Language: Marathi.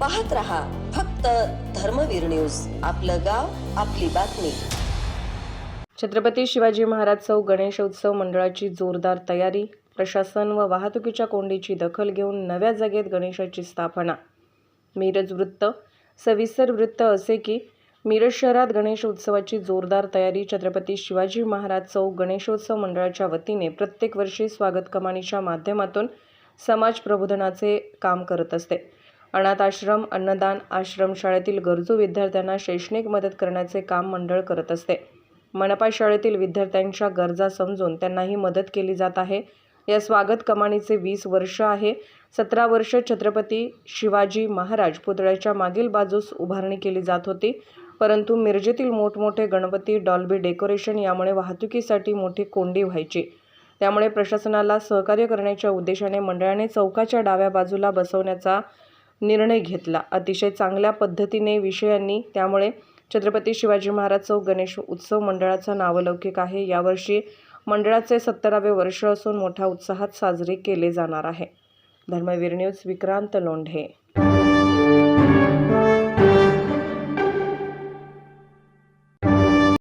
पाहत रहा फक्त धर्मवीर न्यूज. आपलं गाव आपली बातमी. छत्रपती शिवाजी महाराज चौक गणेशोत्सव मंडळाची जोरदार तयारी प्रशासन व वाहतुकीच्या कोंडीची दखल घेऊन नव्या जागेत गणेशाची स्थापना. मिरज वृत्त सविस्तर वृत्त असे की मिरज शहरात गणेश उत्सवाची जोरदार तयारी छत्रपती शिवाजी महाराज चौक गणेशोत्सव मंडळाच्या वतीने प्रत्येक वर्षी स्वागत कमानीच्या माध्यमातून समाज प्रबोधनाचे काम करत असते. अनाथ आश्रम अन्नदान आश्रमशाळेतील गरजू विद्यार्थ्यांना शैक्षणिक मदत करण्याचे काम मंडळ करत असते. मनपा शाळेतील विद्यार्थ्यांच्या गरजा समजून त्यांनाही मदत केली जात आहे. या स्वागत कमानीचे वीस वर्ष आहे. सतरा वर्ष छत्रपती शिवाजी महाराज पुतळ्याच्या मागील बाजूस उभारणी केली जात होती. परंतु मिरजेतील मोठमोठे गणपती डॉल्बी डेकोरेशन यामुळे वाहतुकीसाठी मोठी कोंडी व्हायची. त्यामुळे प्रशासनाला सहकार्य करण्याच्या उद्देशाने मंडळाने चौकाच्या डाव्या बाजूला बसवण्याचा निर्णय घेतला. अतिशय चांगल्या पद्धतीने विषयांनी त्यामुळे छत्रपती शिवाजी महाराज चौक गणेश उत्सव मंडळाचा नावलौकिक आहे. यावर्षी मंडळाचे सत्तरावे वर्ष असून मोठ्या उत्साहात साजरे केले जाणार आहे. धर्मवीर न्यूज विक्रांत लोंढे.